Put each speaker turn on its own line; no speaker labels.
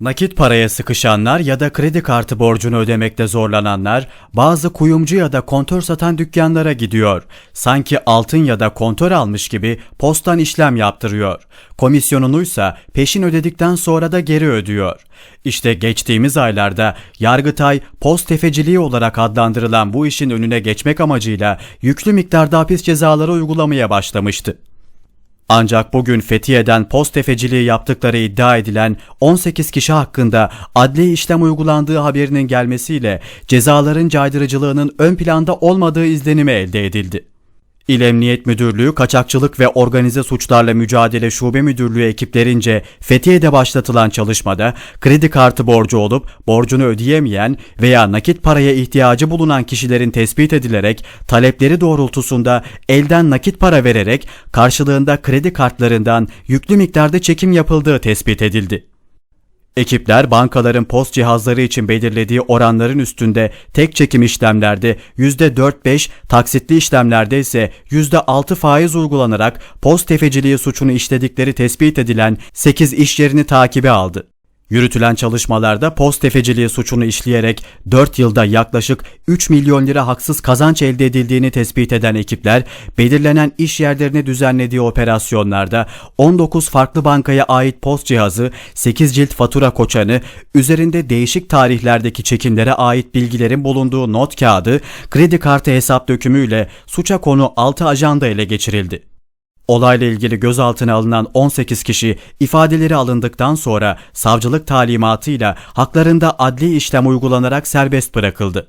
Nakit paraya sıkışanlar ya da kredi kartı borcunu ödemekte zorlananlar bazı kuyumcu ya da kontör satan dükkanlara gidiyor. Sanki altın ya da kontör almış gibi postan işlem yaptırıyor. Komisyonunuysa peşin ödedikten sonra da geri ödüyor. İşte geçtiğimiz aylarda Yargıtay post tefeciliği olarak adlandırılan bu işin önüne geçmek amacıyla yüklü miktarda hapis cezaları uygulamaya başlamıştı. Ancak bugün Fethiye'den post tefeciliği yaptıkları iddia edilen 18 kişi hakkında adli işlem uygulandığı haberinin gelmesiyle cezaların caydırıcılığının ön planda olmadığı izlenimi elde edildi. İl Emniyet Müdürlüğü Kaçakçılık ve Organize Suçlarla Mücadele Şube Müdürlüğü ekiplerince Fethiye'de başlatılan çalışmada kredi kartı borcu olup borcunu ödeyemeyen veya nakit paraya ihtiyacı bulunan kişilerin tespit edilerek talepleri doğrultusunda elden nakit para vererek karşılığında kredi kartlarından yüklü miktarda çekim yapıldığı tespit edildi. Ekipler bankaların post cihazları için belirlediği oranların üstünde tek çekim işlemlerde %4-5, taksitli işlemlerde ise %6 faiz uygulanarak post tefeciliği suçunu işledikleri tespit edilen 8 iş yerini takibe aldı. Yürütülen çalışmalarda post tefeciliği suçunu işleyerek 4 yılda yaklaşık 3 milyon lira haksız kazanç elde edildiğini tespit eden ekipler, belirlenen iş yerlerine düzenlediği operasyonlarda 19 farklı bankaya ait post cihazı, 8 cilt fatura koçanı, üzerinde değişik tarihlerdeki çekimlere ait bilgilerin bulunduğu not kağıdı, kredi kartı hesap dökümüyle suça konu 6 ajanda ele geçirildi. Olayla ilgili gözaltına alınan 18 kişi ifadeleri alındıktan sonra savcılık talimatıyla haklarında adli işlem uygulanarak serbest bırakıldı.